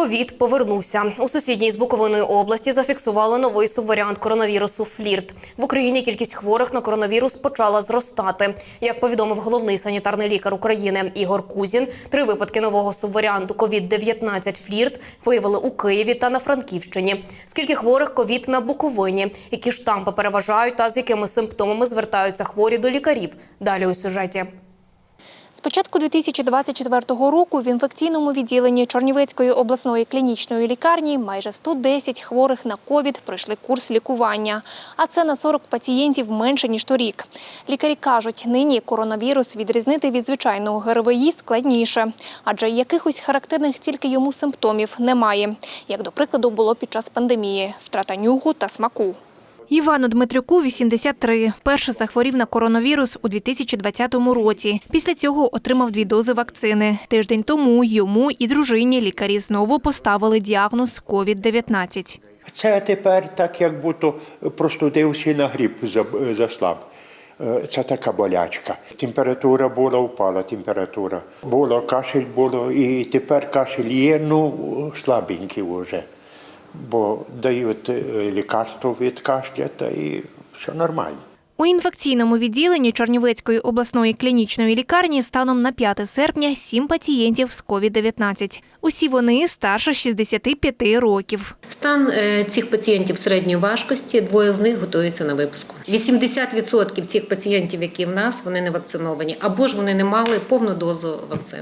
Ковід повернувся у сусідній з Буковиною області. Зафіксували новий субваріант коронавірусу флірт. В Україні кількість хворих на коронавірус почала зростати. Як повідомив головний санітарний лікар України Ігор Кузін, три випадки нового субваріанту ковід-19 флірт виявили у Києві та на Франківщині. Скільки хворих ковід на Буковині, які штампи переважають та з якими симптомами звертаються хворі до лікарів? Далі у сюжеті. З початку 2024 року в інфекційному відділенні Чернівецької обласної клінічної лікарні майже 110 хворих на ковід пройшли курс лікування. А це на 40 пацієнтів менше, ніж торік. Лікарі кажуть, нині коронавірус відрізнити від звичайного ГРВІ складніше, адже якихось характерних тільки йому симптомів немає, як до прикладу було під час пандемії – втрата нюху та смаку. Івану Дмитрюку 83. Вперше захворів на коронавірус у 2020 році. Після цього отримав дві дози вакцини. Тиждень тому йому і дружині лікарі знову поставили діагноз COVID-19. Це тепер так, як будто простудився на гріб за- заслаб. Е, Це така болячка. Температура була, впала температура. Було кашель було, і тепер кашель є, ну слабенький вже. Бо дають е, лікарство від кашля, та і все нормально. У інфекційному відділенні Чернівецької обласної клінічної лікарні станом на 5 серпня сім пацієнтів з COVID-19. Усі вони старше 65 років. Стан е, цих пацієнтів середньої важкості, двоє з них готуються на випуску. 80% цих пацієнтів, які в нас, вони не вакциновані, або ж вони не мали повну дозу вакцин.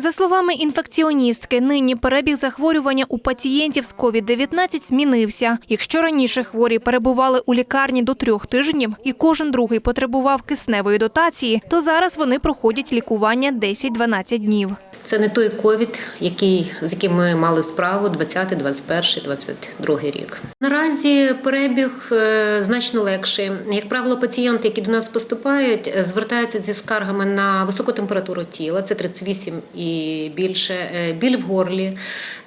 За словами інфекціоністки, нині перебіг захворювання у пацієнтів з COVID-19 змінився. Якщо раніше хворі перебували у лікарні до трьох тижнів і кожен другий потребував кисневої дотації, то зараз вони проходять лікування 10-12 днів. Це не той ковід, який з яким ми мали справу 20, 21, 22 рік. Наразі перебіг е, значно легший. Як правило, пацієнти, які до нас поступають, е, звертаються зі скаргами на високу температуру тіла, це 38 і більше, е, біль в горлі,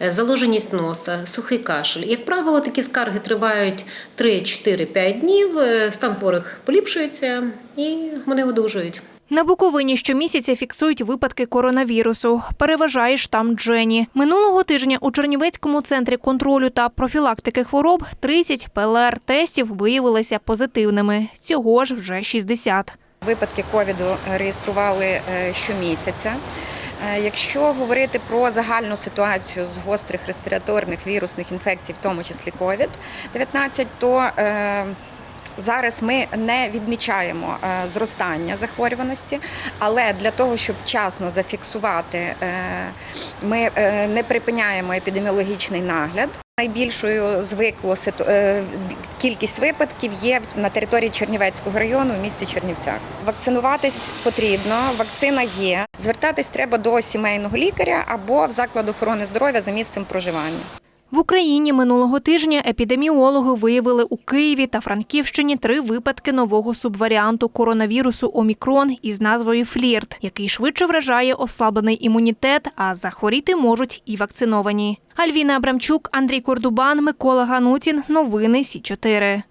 е, заложеність носа, сухий кашель. Як правило, такі скарги тривають 3, 4, 5 днів. е, Стан хворих поліпшується і вони одужують. На Буковині щомісяця фіксують випадки коронавірусу. Переважає штам Джені. Минулого тижня у Чернівецькому центрі контролю та профілактики хвороб 30 ПЛР-тестів виявилися позитивними. Цього ж вже 60. Випадки ковіду реєстрували щомісяця. Е, Якщо говорити про загальну ситуацію з гострих респіраторних вірусних інфекцій, в тому числі COVID-19, то е, зараз ми не відмічаємо е, зростання захворюваності, але для того, щоб вчасно зафіксувати, ми не припиняємо епідеміологічний нагляд. Найбільшою звикло е, кількість випадків є на території Чернівецького району в місті Чернівцях. Вакцинуватись потрібно, вакцина є. Звертатись треба до сімейного лікаря або в заклад охорони здоров'я за місцем проживання. В Україні минулого тижня епідеміологи виявили у Києві та Франківщині три випадки нового субваріанту коронавірусу Омікрон із назвою Флірт, який швидше вражає ослаблений імунітет, а захворіти можуть і вакциновані. Альвіна Абрамчук, Андрій Кордубан, Микола Ганутін. Новини Сі 4